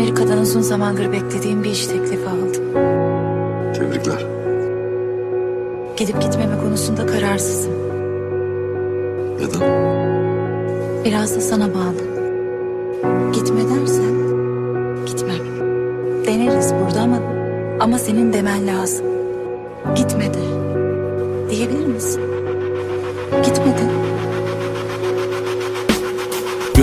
Amerika'dan uzun zamandır beklediğim bir iş teklifi aldım. Tebrikler. Gidip gitmeme konusunda kararsızım. Neden? Biraz da sana bağlı. Gitme dersen gitmem. Deneriz burada ama ama senin demen lazım. Gitme de. Diyebilir misin? Gitme de.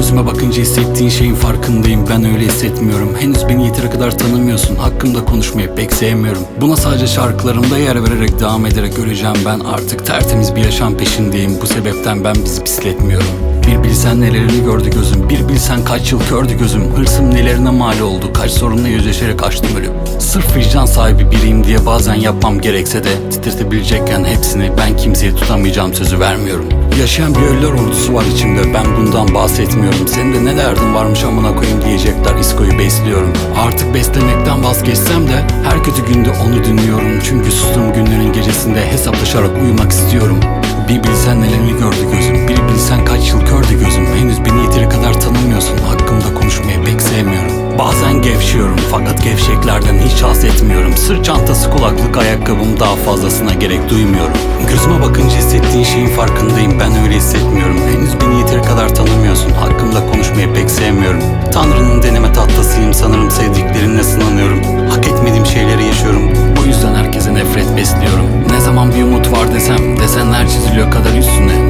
Gözüme bakınca hissettiğin şeyin farkındayım. Ben öyle hissetmiyorum. Henüz beni yeteri kadar tanımıyorsun. Hakkımda konuşmayı pek sevmiyorum. Buna sadece şarkılarımda yer vererek devam ederek öleceğim. Ben Artık tertemiz bir yaşam peşindeyim. Bu sebepten ben bizi pisletmiyorum bir bilsen nelerini gördü gözüm. Bir bilsen kaç yıl kördü gözüm. Hırsım nelerine mal oldu. Kaç sorunla yüzleşerek açtım ölüm. Sırf vicdan sahibi biriyim diye bazen yapmam gerekse de Titretebilecekken hepsini ben kimseye tutamayacağım sözü vermiyorum. Yaşayan bir ölüler ordusu var içimde. Ben bundan bahsetmiyorum. Senin de ne derdin varmış amına koyayım diyecekler. İskoyu besliyorum. Artık beslemekten vazgeçsem de her kötü günde onu dinliyorum. Çünkü sustuğum günlerin gecesinde hesaplaşarak uyumak istiyorum. Bir bilsen nelerini gördü gözüm hiç haz etmiyorum. Sırt çantası kulaklık ayakkabım daha fazlasına gerek duymuyorum. Gözüme bakınca hissettiğin şeyin farkındayım. Ben öyle hissetmiyorum. Henüz beni yeteri kadar tanımıyorsun. Hakkımda konuşmayı pek sevmiyorum. Tanrı'nın deneme tahtasıyım. Sanırım sevdiklerinle sınanıyorum. Hak etmediğim şeyleri yaşıyorum. Bu yüzden herkese nefret besliyorum. Ne zaman bir umut var desem Desenler çiziliyor kadar üstüne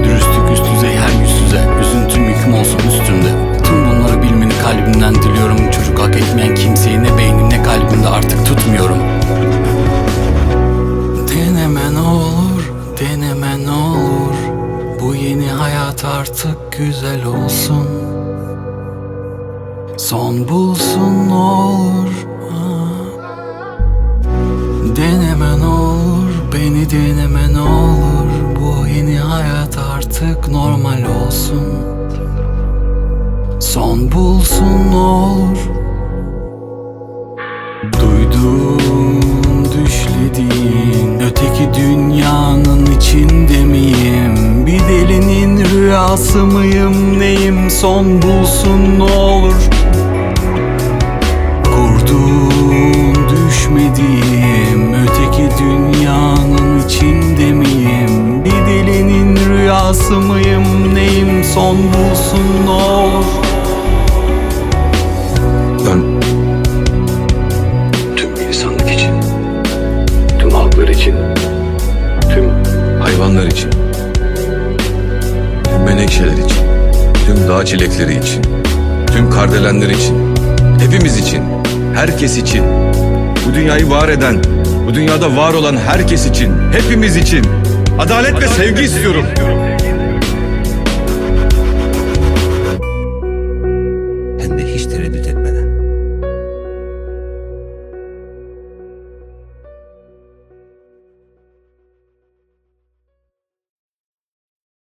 hayat artık güzel olsun. Son bulsun olur. Deneme ne olur, beni deneme ne olur. Bu yeni hayat artık normal olsun. Son bulsun olur rüyası mıyım neyim son bulsun ne olur Kurdum düşmediğim öteki dünyanın içinde miyim? Bir delinin rüyası mıyım neyim son bulsun ne olur Ben tüm insanlık için, tüm halklar için, tüm hayvanlar için, menekşeler için, tüm dağ çilekleri için, tüm kardelenler için, hepimiz için, herkes için, bu dünyayı var eden, bu dünyada var olan herkes için, hepimiz için adalet ve sevgi istiyorum.